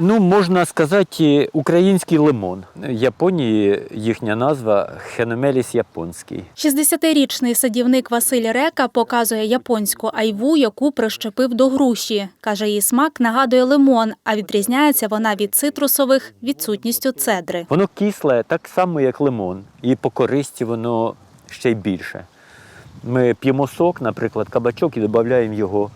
Ну, можна сказати, український лимон. В Японії їхня назва Хеномеліс японський. 60-річний садівник Василь Река показує японську айву, яку прищепив до груші. Каже, її смак нагадує лимон, а відрізняється вона від цитрусових відсутністю цедри. Воно кисле так само, як лимон, і по користі воно ще й більше. Ми п'ємо сок, наприклад, кабачок і додаємо його.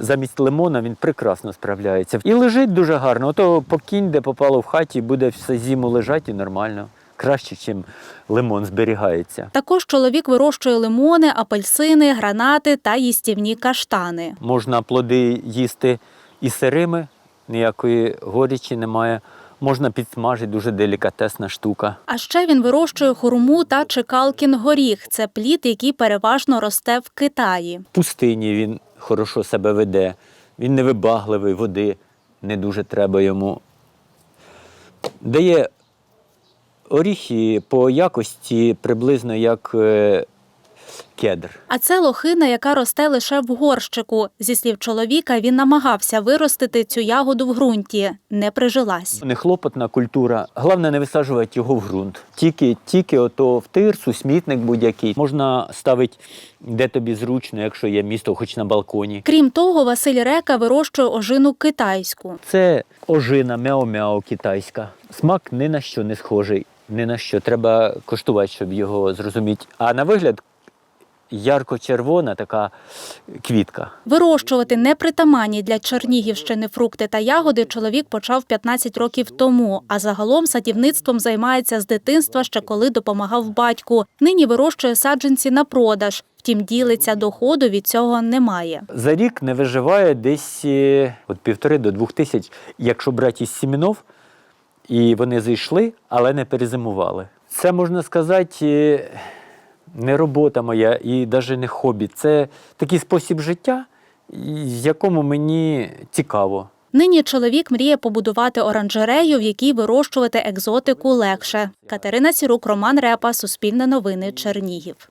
Замість лимона він прекрасно справляється. І лежить дуже гарно. Ото покінь, де попало в хаті, буде все зиму лежати і нормально. Краще, ніж лимон зберігається. Також чоловік вирощує лимони, апельсини, гранати та їстівні каштани. Можна плоди їсти і сирими, ніякої горічі немає. Можна підсмажити, дуже делікатесна штука. А ще він вирощує хурму та чекалкін горіх. Це плід, який переважно росте в Китаї. В пустині він хорошо себе веде, він невибагливий, води не дуже треба йому. Дає оріхи по якості приблизно як е, кедр. А це лохина, яка росте лише в горщику. Зі слів чоловіка, він намагався виростити цю ягоду в ґрунті, не прижилась. Нехлопотна культура. Головне не висаджувати його в ґрунт. Тільки, тільки ото в тирсу, смітник будь-який. Можна ставити де тобі зручно, якщо є місто, хоч на балконі. Крім того, Василь Река вирощує ожину китайську. Це ожина мяо-мяо китайська. Смак ні на що не схожий, ні на що. Треба коштувати, щоб його зрозуміти. А на вигляд ярко-червона така квітка. Вирощувати непритаманні для Чернігівщини фрукти та ягоди чоловік почав 15 років тому, а загалом садівництвом займається з дитинства, ще коли допомагав батьку. Нині вирощує саджанці на продаж. Втім, ділиться доходу від цього немає. За рік не виживає десь е, від півтори до двох тисяч, якщо брати із сімінов, і вони зайшли, але не перезимували. Це можна сказати. Не робота моя і навіть не хобі. Це такий спосіб життя, в якому мені цікаво. Нині чоловік мріє побудувати оранжерею, в якій вирощувати екзотику легше. Катерина Сірук, Роман Репа, Суспільне новини, Чернігів.